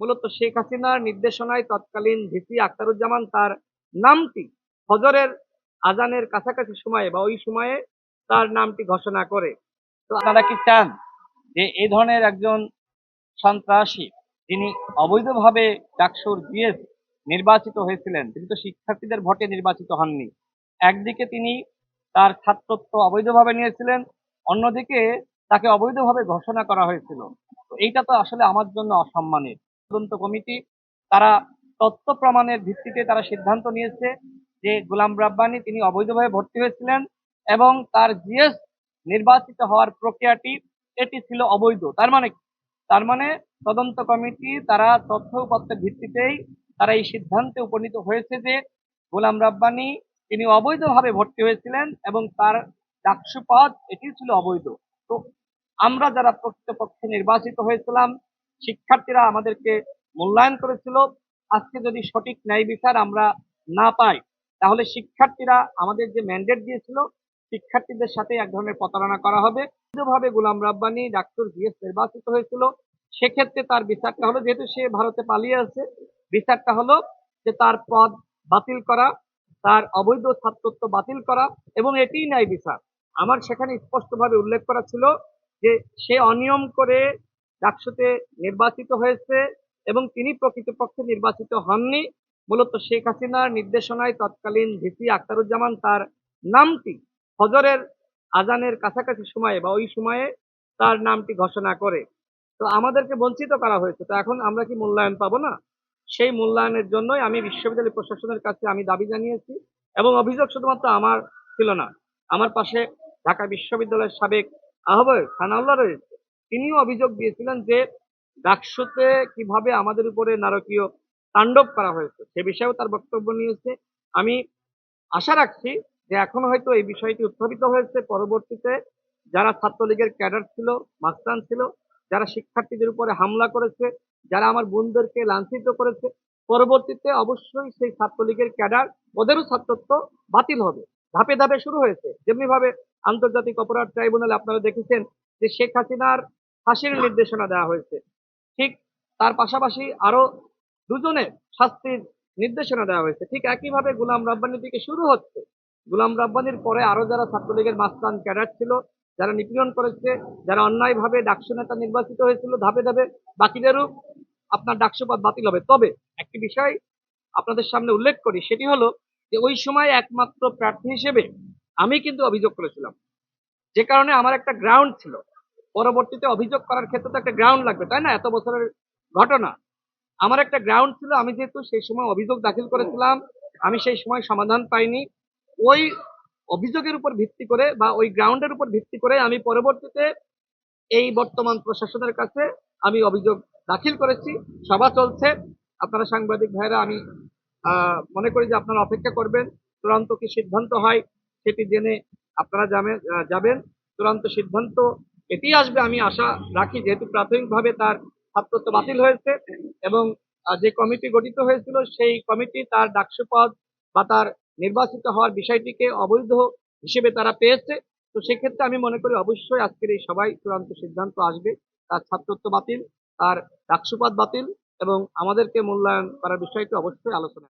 মূলত শেখ হাসিনার নির্দেশনায় তৎকালীন ভিসি আখতারুজ্জামান তার নামটি হজরের আজানের কাছাকাছি সময়ে বা ওই সময়ে তার নামটি ঘোষণা করে। তো আপনারা কি চান যে এই ধরনের একজন সন্ত্রাসী যিনি অবৈধভাবে ডাকসুর জিএস নির্বাচিত হয়েছিলেন, তিনি তো শিক্ষার্থীদের ভোটে নির্বাচিত হননি। একদিকে তিনি তার ছাত্রত্ব অবৈধভাবে নিয়েছিলেন, অন্যদিকে তাকে অবৈধভাবে ঘোষণা করা হয়েছিল। এইটা তো আসলে আমার জন্য অসম্মানের। তদন্ত কমিটি, তারা তথ্য প্রমাণের ভিত্তিতে তারা সিদ্ধান্ত নিয়েছে যে গোলাম রাব্বানি তিনি অবৈধভাবে ভর্তি হয়েছিলেন এবং তার জিএস নির্বাচিত হওয়ার প্রক্রিয়াটি, এটি ছিল অবৈধ তার মানে? তার মানে তদন্ত কমিটি, তারা তথ্য উপাত্তের ভিত্তিতেই তারা এই সিদ্ধান্তে উপনীত হয়েছে যে গোলাম রাব্বানি তিনি অবৈধভাবে ভর্তি হয়েছিলেন এবং তার ডাকসু পদ এটি ছিল অবৈধ তো আমরা যারা প্রকৃতপক্ষে নির্বাচিত হয়েছিলাম শিক্ষার্থীরা আমাদেরকে মূল্যায়ন করেছিল। আজকে যদি সঠিক ন্যায় বিচার আমরা না পাই, তাহলে শিক্ষার্থীরা আমাদের যে ম্যান্ডেট দিয়েছিল, শিক্ষার্থীদের সাথে এক ধরনের প্রতারণা করা হবে। ভাবে গোলাম রাব্বানি, ডাক্তার জিএস নির্বাচিত হয়েছিল। সেক্ষেত্রে তার বিচারটা হলো, যেহেতু সে ভারতে পালিয়ে আছে, বিচারটা হলো যে তার পদ বাতিল করা, তার অবৈধ ছাত্রত্ব বাতিল করা এবং এটিই ন্যায় বিচার। আমার সেখানে স্পষ্টভাবে উল্লেখ করা ছিল যে সে অনিয়ম করে ডাকসুতে নির্বাচিত হয়েছে এবং তিনি প্রকৃতপক্ষে নির্বাচিত হননি। মূলত শেখ হাসিনার নির্দেশনায় তৎকালীন ভিসি আখতারুজ্জামান তার নামটি হজরের আজানের কাছাকাছি সময়ে বা ওই সময়ে তার নামটি ঘোষণা করে। তো আমাদেরকে বঞ্চিত করা হয়েছে। তো এখন আমরা কি মূল্যায়ন পাবো না? সেই মূল্যায়নের জন্যই আমি বিশ্ববিদ্যালয় প্রশাসনের কাছে আমি দাবি জানিয়েছি এবং অভিযোগ শুধুমাত্র আমার ছিল না। আমার পাশে ঢাকা বিশ্ববিদ্যালয়ের সাবেক আহ্বায়ক সানাউল্লাহ রয়েছে। তিনিও অভিযোগ দিয়েছিলেন যে ডাকসুতে কীভাবে আমাদের উপরে নারকীয় তাণ্ডব করা হয়েছে। সে বিষয়েও তার বক্তব্য নিয়েছে। আমি আশা রাখছি যে এখন হয়তো এই বিষয়টি উত্থাপিত হয়েছে। পরবর্তীতে যারা ছাত্রলীগের ক্যাডার ছিল মাস্টান ছিল, যারা শিক্ষার্থীদের উপরে হামলা করেছে, যারা আমার বোনদেরকে লাঞ্ছিত করেছে, পরবর্তীতে অবশ্যই সেই ছাত্রলীগের ক্যাডার, ওদেরও ছাত্রত্ব বাতিল হবে। ধাপে ধাপে শুরু হয়েছে। যেমনি ভাবে আন্তর্জাতিক অপরাধ ট্রাইব্যুনালে আপনারা দেখেছেন যে শেখ হাসিনার ফাঁসির নির্দেশনা দেওয়া হয়েছে। ঠিক তার পাশাপাশি আরও দুজনের শাস্তির নির্দেশনা দেওয়া হয়েছে। ঠিক একইভাবে গুলাম রাব্বানি থেকে শুরু হচ্ছে। গুলাম রাব্বানির পরে আরও যারা ছাত্রলীগের মাস্তান ক্যাডার ছিল, যারা নিপীড়ন করেছে, যারা অন্যায়ভাবে ডাকসু নেতা নির্বাচিত হয়েছিল ধাপে ধাপে, বাকিদেরও আপনার ডাকসু পদ বাতিল হবে। তবে একটি বিষয় আপনাদের সামনে উল্লেখ করি, সেটি হলো যে ওই সময় একমাত্র প্রার্থী হিসেবে আমি কিন্তু অভিযোগ করেছিলাম। যে কারণে আমার একটা গ্রাউন্ড ছিল। পরবর্তীতে অভিযোগ করার ক্ষেত্রে তো একটা গ্রাউন্ড লাগবে, তাই না? এত বছরের ঘটনা। আমার একটা গ্রাউন্ড ছিল, আমি যেহেতু সেই সময় অভিযোগ দাখিল করেছিলাম, আমি সেই সময় সমাধান পাইনি। ওই অভিযোগের উপর ভিত্তি করে বা ওই গ্রাউন্ডের উপর ভিত্তি করে আমি পরবর্তীতে এই বর্তমান প্রশাসনের কাছে আমি অভিযোগ দাখিল করেছি। সভা চলছে। আপনারা সাংবাদিক ভাইরা আমি মনে করি যে আপনারা অপেক্ষা করবেন। চূড়ান্ত কি সিদ্ধান্ত হয়, সেটি জেনে আপনারা যাবেন। চূড়ান্ত সিদ্ধান্ত এটি আসবে, আমি আশা রাখি, যেহেতু প্রাথমিকভাবে তার ছাত্রত্ব বাতিল হয়েছে এবং যে কমিটি গঠিত হয়েছিল, সেই কমিটি তার ডাকসু পদ বা তার নির্বাচিত হওয়ার বিষয়টিকে অবৈধ হিসেবে তারা পেয়েছে। তো সেক্ষেত্রে আমি মনে করি, অবশ্যই আজকের এই সবাই চূড়ান্ত সিদ্ধান্ত আসবে। তার ছাত্রত্ব বাতিল, তার ডাকসুপাত বাতিল এবং আমাদেরকে মূল্যায়ন করার বিষয়টি অবশ্যই আলোচনা